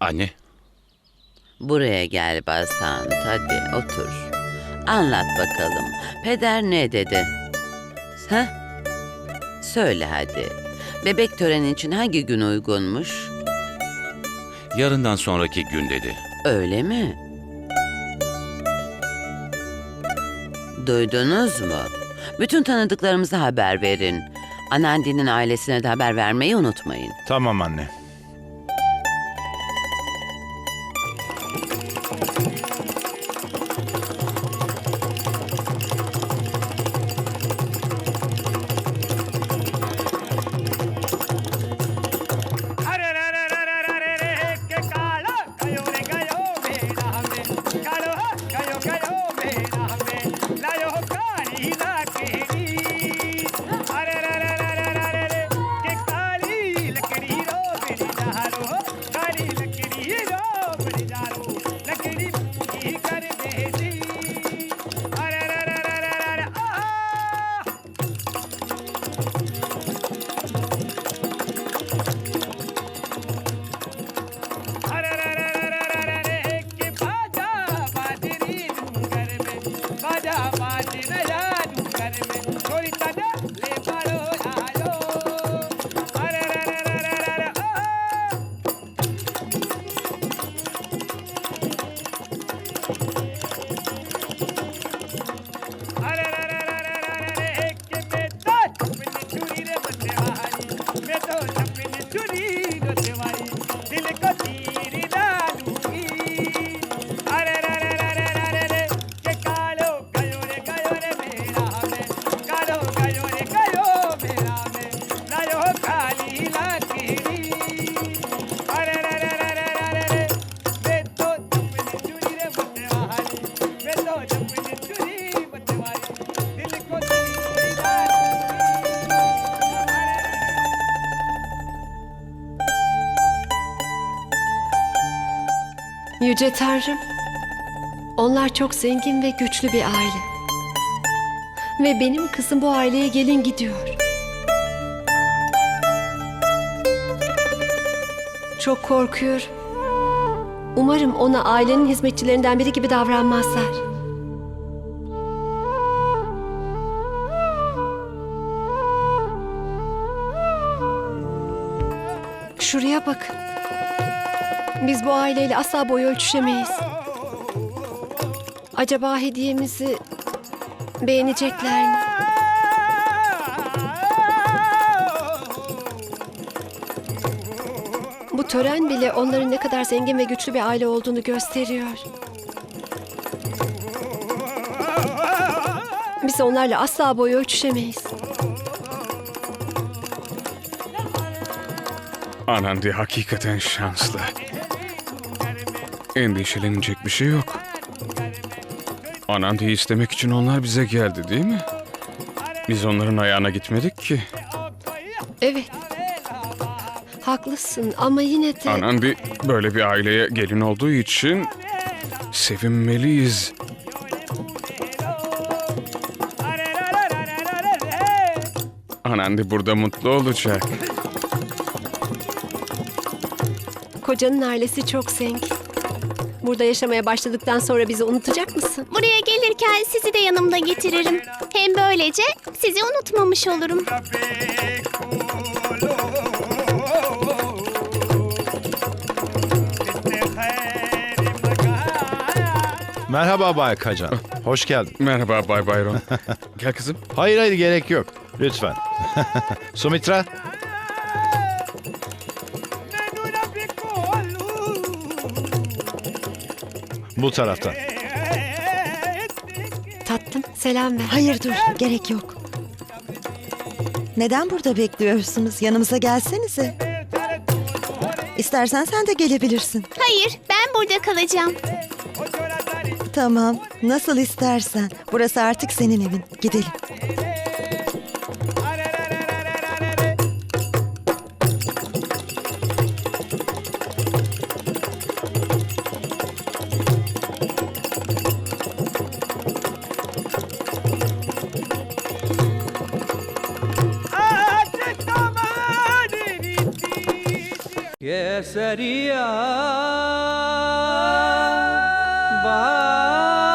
Anne, Buraya gel Basant hadi otur. Anlat bakalım. Peder ne dedi? Ha? Söyle hadi. Bebek töreni için hangi gün uygunmuş? yarından sonraki gün dedi. Öyle mi? Duydunuz mu? Bütün tanıdıklarımıza haber verin. Anandi'nin ailesine de haber vermeyi unutmayın. Tamam anne. Thank you. Yüce Tanrım, onlar çok zengin ve güçlü bir aile. Ve benim kızım bu aileye gelin gidiyor. Çok korkuyorum. Umarım ona ailenin hizmetçilerinden biri gibi davranmazlar. Şuraya bakın. Biz bu aileyle asla boy ölçüşemeyiz. Acaba hediyemizi beğenecekler mi? Bu tören bile onların ne kadar zengin ve güçlü bir aile olduğunu gösteriyor. Biz onlarla asla boy ölçüşemeyiz. Anandi hakikaten şanslı. Endişelenecek bir şey yok. Anandi'yi istemek için onlar bize geldi değil mi? Biz onların ayağına gitmedik ki. Evet. Haklısın ama yine de... Anandi böyle bir aileye gelin olduğu için sevinmeliyiz. Anandi burada mutlu olacak. Kocanın ailesi çok zengin. Burada yaşamaya başladıktan sonra bizi unutacak mısın? Buraya gelirken sizi de yanımda getiririm. Hem böylece sizi unutmamış olurum. Merhaba Bay Kacan. Hoş geldin. Merhaba Bay Bayron. Gel kızım. Hayır hayır gerek yok. Lütfen. Sumitra. Bu taraftan. Tatlım selam ver. Hayır dur, gerek yok. Neden burada bekliyorsunuz? Yanımıza gelsenize. İstersen sen de gelebilirsin. Hayır, ben burada kalacağım. Tamam, nasıl istersen. Burası artık senin evin. Gidelim. ¿Qué sería? Ah. Va.